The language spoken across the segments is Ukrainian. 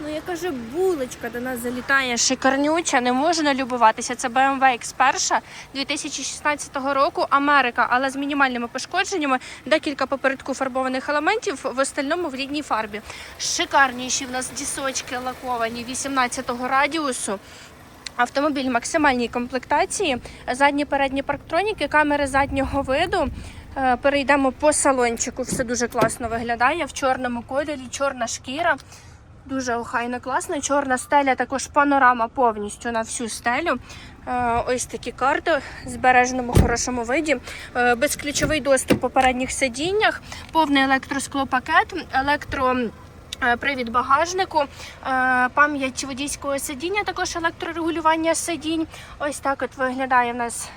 Ну, яка же булочка до нас залітає шикарнюча, не можу налюбуватися. Це BMW X1 2016 року Америка, але з мінімальними пошкодженнями, декілька попередку фарбованих елементів, в остальному в рідній фарбі. Шикарніші в нас дісочки лаковані 18-го радіусу. Автомобіль максимальній комплектації, задні передні парктроніки, камери заднього виду. Е, Перейдемо по салончику. Все дуже класно виглядає в чорному кольорі, чорна шкіра. Дуже охайно класно. Чорна стеля, також панорама повністю на всю стелю. Е, Ось такі карти в збереженому хорошому виді. Е, Безключовий доступ по передніх сидіннях, повний електросклопакет, електро. е, Привід багажнику, пам'ять водійського сидіння, також електрорегулювання сидінь. Ось так от виглядає в нас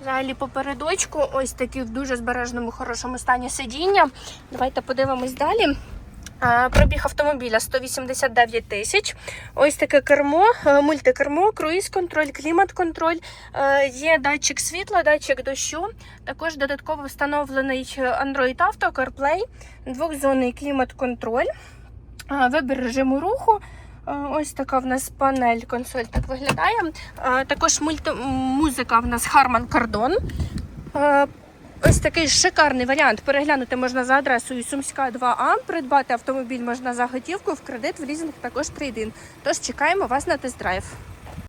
взагалі попередочку. Ось такі в дуже збереженому хорошому стані сидіння. Давайте подивимось далі. Пробіг автомобіля 189 тисяч. Ось таке кермо, е, мультикермо, круїз-контроль, клімат-контроль. Е, Є датчик світла, датчик дощу. Також додатково встановлений е, Android Auto, CarPlay, двохзонний клімат-контроль, вибір режиму руху. Ось така в нас панель, консоль так виглядає. Також мульти... музика в нас Harman Kardon. Ось такий шикарний варіант. Переглянути можна за адресою Сумська 2А. Придбати автомобіль можна за готівку в кредит, в лізинг також трейдин. Тож чекаємо вас на тест-драйв.